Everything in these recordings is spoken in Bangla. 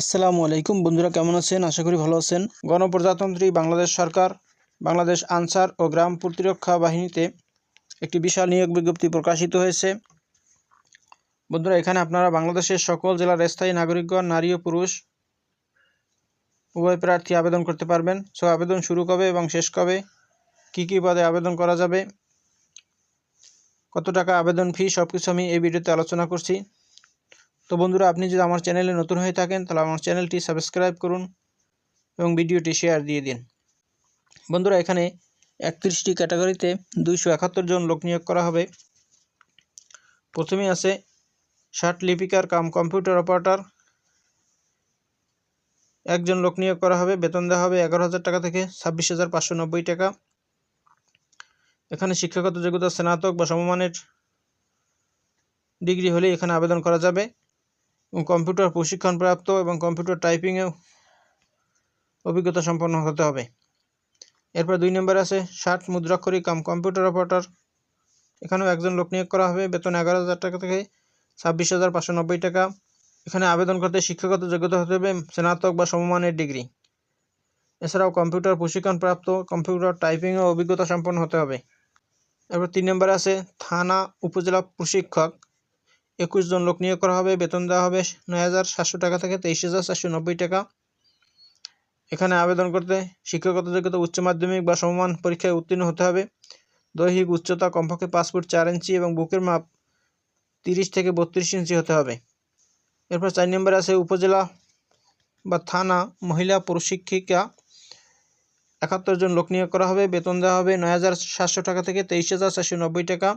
আসসালামু আলাইকুম বন্ধুরা, কেমন আছেন? আশা করি ভালো আছেন। গণপ্রজাতন্ত্রী বাংলাদেশ সরকার, বাংলাদেশ আনসার ও গ্রাম প্রতিরক্ষা বাহিনীতে একটি বিশাল নিয়োগ বিজ্ঞপ্তি প্রকাশিত হয়েছে। বন্ধুরা, এখানে আপনারা বাংলাদেশের সকল জেলার স্থায়ী নাগরিকগণ, নারী ও পুরুষ, উভয় প্রার্থী আবেদন করতে পারবেন। সো, আবেদন শুরু কবে এবং শেষ কবে? কী কী পদে আবেদন করা যাবে? কত টাকা আবেদন ফি? সব কিছু আমি এই ভিডিওতে আলোচনা করছি। তো বন্ধুরা, আপনি যদি আমার চ্যানেলে নতুন হয়ে থাকেন, তাহলে আমার চ্যানেলটি সাবস্ক্রাইব করুন এবং ভিডিওটি শেয়ার দিয়ে দিন। বন্ধুরা, এখানে একত্রিশটি ক্যাটাগরিতে দুইশো একাত্তর জন লোক নিয়োগ করা হবে। প্রথমে আছে ষাট লিপিকার কাম কম্পিউটার অপারেটর। একজন লোক নিয়োগ করা হবে, বেতন দেওয়া হবে এগারো হাজার টাকা থেকে ছাব্বিশ হাজার পাঁচশো নব্বই টাকা। এখানে শিক্ষাগত যোগ্যতা স্নাতক বা সমমানের ডিগ্রি হলে এখানে আবেদন করা যাবে। কম্পিউটার প্রশিক্ষণপ্রাপ্ত এবং কম্পিউটার টাইপিংয়েও অভিজ্ঞতা সম্পন্ন হতে হবে। এরপর দুই নম্বর আছে, ষাট মুদ্রাক্ষরিক কাম কম্পিউটার অপারেটর এখানেও একজন লোক নিয়োগ করা হবে, বেতন এগারো হাজার টাকা থেকে ছাব্বিশ হাজার পাঁচশো নব্বই টাকা। এখানে আবেদন করতে শিক্ষাগত যোগ্যতা হতে হবে, স্নাতক বা সমমানের ডিগ্রি। এছাড়াও কম্পিউটার প্রশিক্ষণপ্রাপ্ত কম্পিউটার টাইপিংয়েও অভিজ্ঞতা সম্পন্ন হতে হবে। এরপর তিন নম্বর আছে, থানা উপজেলা প্রশিক্ষক। একুশ জন লোক নিয়োগ করা হবে, বেতন দেওয়া হবে নয় হাজার সাতশো টাকা থেকে তেইশ হাজার চারশো নব্বই টাকা। এখানে আবেদন করতে শিক্ষাগত যোগ্যতা উচ্চ মাধ্যমিক বা সমমান পরীক্ষায় উত্তীর্ণ হতে হবে। দৈহিক উচ্চতা কমপক্ষে পাঁচ ফুট চার ইঞ্চি এবং বুকের মাপ তিরিশ থেকে বত্রিশ ইঞ্চি হতে হবে। এরপর চার নম্বরে আছে উপজেলা বা থানা মহিলা প্রশিক্ষিকা। একাত্তর জন লোক নিয়োগ করা হবে, বেতন দেওয়া হবে নয় হাজার সাতশো টাকা থেকে তেইশ হাজার চারশো নব্বই টাকা।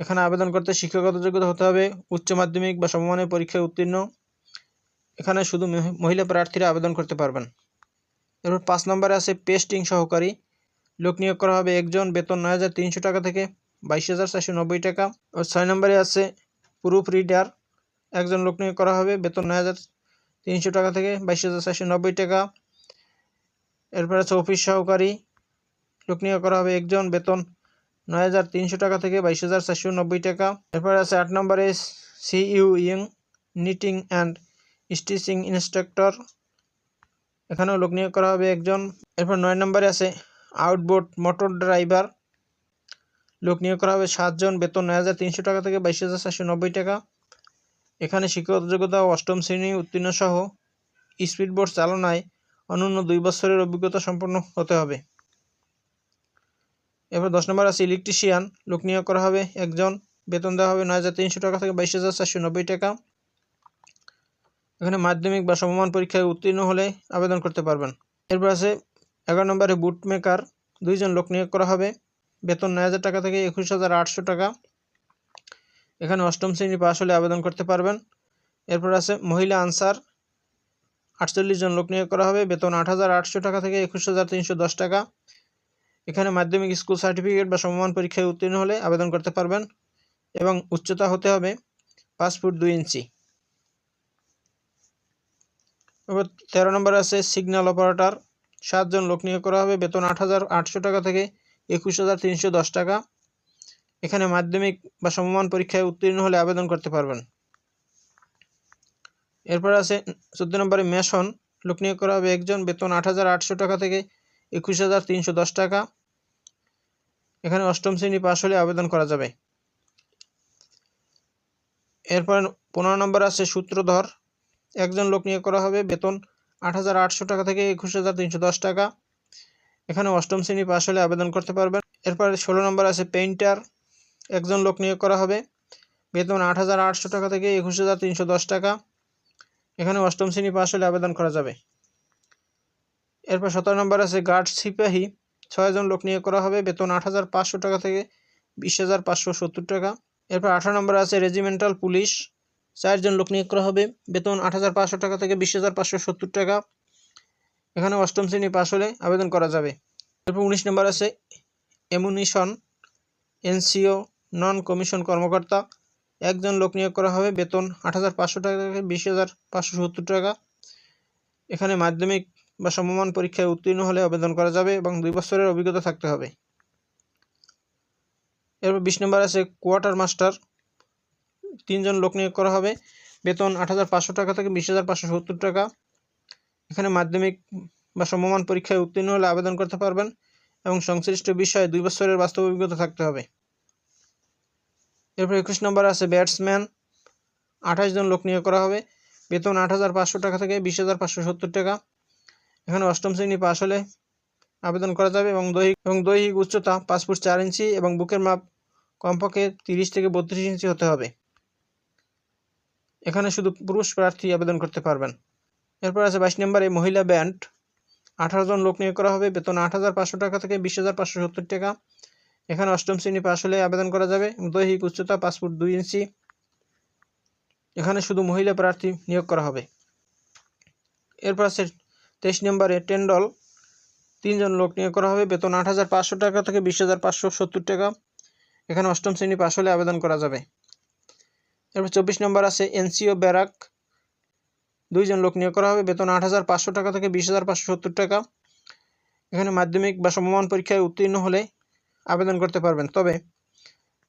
এখানে আবেদন করতে শিক্ষাগত যোগ্যতা হতে হবে, উচ্চ মাধ্যমিক বা সমমানের পরীক্ষায় উত্তীর্ণ। এখানে শুধু মহিলা প্রার্থীরা আবেদন করতে পারবেন। এরপর পাঁচ নম্বরে আছে পেস্টিং সহকারী। লোক নিয়োগ করা হবে একজন, বেতন নয় হাজার তিনশো টাকা থেকে বাইশ হাজার চারশো নব্বই টাকা। ও ছয় নম্বরে আছে প্রুফ রিডার। একজন লোক নিয়োগ করা হবে, বেতন নয় হাজার তিনশো টাকা থেকে বাইশ হাজার চারশো নব্বই টাকা। এরপর আছে অফিস সহকারী। লোক নিয়োগ করা হবে একজন, বেতন নয় হাজার তিনশো টাকা থেকে বাইশ হাজার চারশো নব্বই টাকা। এরপর আছে আট নম্বরে সিইউ ইং নিটিং অ্যান্ড স্টিচিং ইনস্ট্রাক্টর। এখানেও লোক নিয়োগ করা হবে একজন। এরপর নয় নম্বরে আছে আউটবোর্ড মোটর ড্রাইভার। লোক নিয়োগ করা হবে সাতজন। বেতন নয় হাজার তিনশো টাকা থেকে বাইশ হাজার চারশো নব্বই টাকা। এখানে শিক্ষাগত যোগ্যতা অষ্টম শ্রেণি উত্তীর্ণ সহ স্পিডবোট চালনায় অনন্য দুই বছরের অভিজ্ঞতা সম্পন্ন হতে হবে। এরপর দশ নম্বর আছে ইলেকট্রিশিয়ান লোক নিয়োগ করা হবে একজন, বেতন দেওয়া হবে নয় হাজার তিনশো টাকা থেকে বাইশ হাজার চারশো নব্বই টাকা। এখানে মাধ্যমিক বা সমমান পরীক্ষায় উত্তীর্ণ হলে আবেদন করতে পারবেন। এরপর আছে এগারো নম্বরে বুট মেকার দুইজন লোক নিয়োগ করা হবে, বেতন নয় হাজার টাকা থেকে একুশ হাজার আটশো টাকা। এখানে অষ্টম শ্রেণি পাশ হলে আবেদন করতে পারবেন। এরপর আছে মহিলা আনসার, আটচল্লিশ জন লোক নিয়োগ করা হবে, বেতন আট হাজার আটশো টাকা থেকে একুশ হাজার তিনশো দশ টাকা। এখানে মাধ্যমিক স্কুল সার্টিফিকেট বা সমমান পরীক্ষায় উত্তীর্ণ হলে আবেদন করতে পারবেন এবং উচ্চতা হতে হবে পাঁচ ফুট দুই ইঞ্চি। এবার তেরো নম্বর আছে সিগন্যাল অপারেটর সাতজন লোক নিয়োগ করা হবে। বেতন আট হাজার আটশো টাকা থেকে একুশ হাজার তিনশো দশ টাকা। এখানে মাধ্যমিক বা সমমান পরীক্ষায় উত্তীর্ণ হলে আবেদন করতে পারবেন। এরপর আছে চোদ্দ নম্বরে মেশন লোক নিয়োগ করা হবে একজন। বেতন আট হাজার আটশো টাকা থেকে একুশ হাজার তিনশো দশ টাকা। এখানে অষ্টম শ্রেণি পাশ হলে আবেদন করা যাবে। এরপর পনেরো নম্বর আছে সূত্রধর। একজন লোক নিয়োগ করা হবে, বেতন আট হাজার আটশো টাকা থেকে একুশ হাজার তিনশো দশ টাকা। এখানে অষ্টম শ্রেণি পাশ হলে আবেদন করতে পারবেন। এরপর ষোলো নম্বর আছে পেইন্টার। একজন লোক নিয়োগ করা হবে, বেতন আট হাজার আটশো টাকা থেকে একুশ হাজার তিনশো দশ টাকা। এখানে অষ্টম শ্রেণি পাশ হলে আবেদন করা যাবে। এরপর সতেরো নম্বর আছে, গার্ড সিপাহী। ছয়জন লোক নিয়োগ করা হবে। বেতন আট হাজার পাঁচশো টাকা থেকে বিশ হাজার পাঁচশো সত্তর টাকা। এরপর আঠারো নম্বর আছে, রেজিমেন্টাল পুলিশ। চারজন লোক নিয়োগ করা হবে। বেতন আট হাজার পাঁচশো টাকা থেকে বিশ হাজার পাঁচশো সত্তর টাকা। এখানে অষ্টম শ্রেণি পাশ হলে আবেদন করা যাবে। এরপর উনিশ নম্বর আছে, এমুনিশন, এনসিও নন কমিশন কর্মকর্তা। একজন লোক নিয়োগ করা হবে। বেতন আট হাজার পাঁচশো টাকা থেকে বিশ হাজার পাঁচশো সত্তর টাকা। এখানে মাধ্যমিক বা সমমান পরীক্ষায় উত্তীর্ণ হলে আবেদন করা যাবে এবং দুই বছরের অভিজ্ঞতা থাকতে হবে। এরপর বিশ নম্বর আছে কোয়ার্টার মাস্টার। তিনজন লোক নিয়োগ করা হবে। বেতন আট হাজার পাঁচশো টাকা থেকে বিশ টাকা। এখানে মাধ্যমিক বা সমমান পরীক্ষায় উত্তীর্ণ হলে আবেদন করতে পারবেন এবং সংশ্লিষ্ট বিষয়ে দুই বছরের বাস্তব অভিজ্ঞতা থাকতে হবে। এরপর একুশ নম্বর আছে ব্যাটসম্যান। আঠাশ জন লোক নিয়োগ করা হবে। বেতন আট হাজার পাঁচশো টাকা থেকে বিশ টাকা। এখানে অষ্টম শ্রেণি পাশ হলে আবেদন করা যাবে এবং দৈহিক এবং দৈহিক উচ্চতা পাঁচ ফুট চার ইঞ্চি এবং বুকের মাপ কমপক্ষে তিরিশ থেকে বত্রিশ ইঞ্চি হতে হবে। এখানে শুধু পুরুষ প্রার্থী আবেদন করতে পারবেন। এরপর আছে বাইশ নম্বরে মহিলা ব্যান্ড। আঠারো জন লোক নিয়োগ করা হবে। বেতন আট হাজার পাঁচশো টাকা থেকে বিশ হাজার পাঁচশো সত্তর টাকা। এখানে অষ্টম শ্রেণি পাশ হলে আবেদন করা যাবে। দৈহিক উচ্চতা পাঁচ ফুট দুই ইঞ্চি। এখানে শুধু মহিলা প্রার্থী নিয়োগ করা হবে। এরপর আছে তেইশ নম্বরে টেন্ডল। তিনজন লোক নিয়োগ করা হবে। বেতন আট হাজার পাঁচশো টাকা থেকে বিশ হাজার পাঁচশো সত্তর টাকা। এখানে অষ্টম শ্রেণি পাশ হলে আবেদন করা যাবে। এরপর চব্বিশ নম্বর আছে এনসিও ব্যারাক। দুইজন লোক নিয়োগ করা হবে। বেতন আট হাজার পাঁচশো টাকা থেকে বিশ হাজার পাঁচশো সত্তর টাকা। এখানে মাধ্যমিক বা সমমান পরীক্ষায় উত্তীর্ণ হলে আবেদন করতে পারবেন। তবে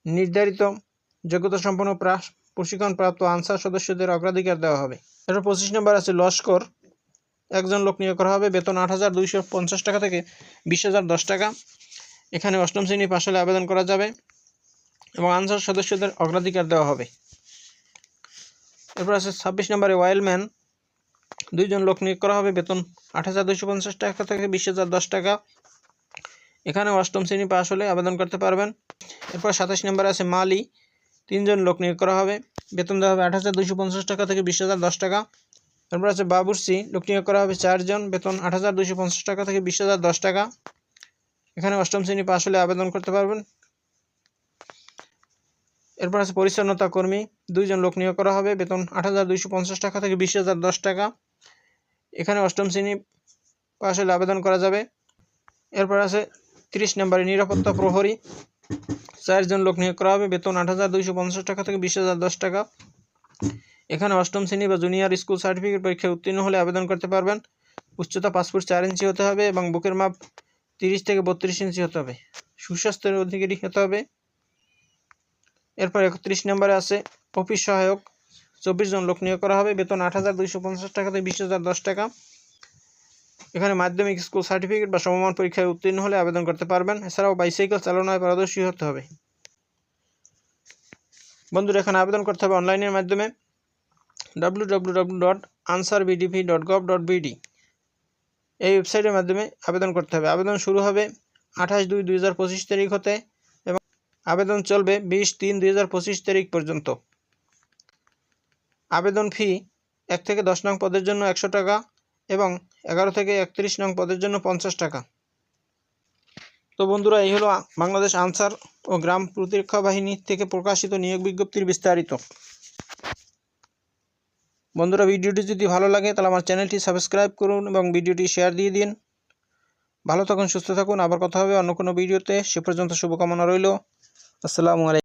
নির্ধারিত যোগ্যতা সম্পন্ন প্রা- প্রশিক্ষণপ্রাপ্ত আনসার সদস্যদের অগ্রাধিকার দেওয়া হবে। এরপর পঁচিশ নম্বর আছে লস্কর। একজন লোক নিয়োগ করা হবে। বেতন আট হাজার দুইশো পঞ্চাশ টাকা থেকে বিশ হাজার দশ টাকা। এখানে অষ্টম শ্রেণি পাশ হলে আবেদন করা যাবে এবং আনসার সদস্যদের অগ্রাধিকার দেওয়া হবে। এরপর আছে ছাব্বিশ নম্বরে ওয়াইল্ডম্যান দুইজন লোক নিয়োগ করা হবে। বেতন আট হাজার দুইশো পঞ্চাশ টাকা থেকে বিশ হাজার দশ টাকা। এখানে অষ্টম শ্রেণি পাশ হলে আবেদন করতে পারবেন। এরপর সাতাশ নম্বরে আছে মালি। তিনজন লোক নিয়োগ করা হবে। বেতন দেওয়া হবে আট হাজার দুইশো পঞ্চাশ টাকা থেকে বিশ হাজার দশ টাকা। এরপর আছে বাবুর্চি লোক নিয়োগ করা হবে চারজন বেতন আট হাজার দুইশো পঞ্চাশ টাকা থেকে বিশ হাজার দশ টাকা। এখানে অষ্টম শ্রেণি পাশ হলে আবেদন করতে পারবেন। এরপর আছে পরিচ্ছন্নতা কর্মী, দুইজন লোক নিয়োগ করা হবে, বেতন আট হাজার দুইশো পঞ্চাশ টাকা থেকে বিশ হাজার দশ টাকা। এখানে অষ্টম শ্রেণি পাশ হলে আবেদন করা যাবে। এরপর আছে তিরিশ নম্বরে নিরাপত্তা প্রহরী, চারজন লোক নিয়োগ করা হবে, বেতন আট হাজার দুইশো পঞ্চাশ টাকা থেকে বিশ হাজার দশ টাকা। এখানে অষ্টম শ্রেণি বা জুনিয়র স্কুল সার্টিফিকেট পরীক্ষায় উত্তীর্ণ হলে আবেদন করতে পারবেন। উচ্চতা পাসপোর্ট চার ইঞ্চি হতে হবে এবং বুকের মাপ তিরিশ থেকে বত্রিশ ইঞ্চি হতে হবে। সুস্বাস্থ্যের অধিকারী হতে হবে। এরপর একত্রিশ নম্বরে আছে অফিস সহায়ক। চব্বিশ জন লোক নিয়োগ করা হবে। বেতন আট হাজার দুইশো পঞ্চাশ টাকা থেকে বিশ হাজার দশ টাকা। এখানে মাধ্যমিক স্কুল সার্টিফিকেট বা সমমান পরীক্ষায় উত্তীর্ণ হলে আবেদন করতে পারবেন। এছাড়াও বাইসাইকেল চালনায় পারদর্শী হতে হবে। বন্ধুরা, এখানে আবেদন করতে হবে অনলাইনের মাধ্যমে। W dot Ansar VDP dot gov dot BD এই ওয়েবসাইটের মাধ্যমে আবেদন করতে হবে। আবেদন শুরু হবে আঠাশ দুই দুই হাজার পঁচিশ তারিখ হতে এবং আবেদন চলবে বিশ তিন দুই হাজার পঁচিশ তারিখ পর্যন্ত। আবেদন ফি এক থেকে দশ নং পদের জন্য একশো টাকা এবং এগারো থেকে একত্রিশ নং পদের জন্য পঞ্চাশ টাকা। তো বন্ধুরা, এই হলো বাংলাদেশ আনসার ও গ্রাম প্রতিরক্ষা বাহিনী থেকে প্রকাশিত নিয়োগ বিজ্ঞপ্তির বিস্তারিত। বন্ধুরা ভিডিওটি যদি ভালো লাগে, তাহলে আমার চ্যানেলটি সাবস্ক্রাইব করুন এবং ভিডিওটি শেয়ার দিয়ে দিন। ভালো থাকুন, সুস্থ থাকুন। আবার কথা হবে অন্য কোনো ভিডিওতে। সে পর্যন্ত শুভকামনা রইল। আসসালামু আলাইকুম।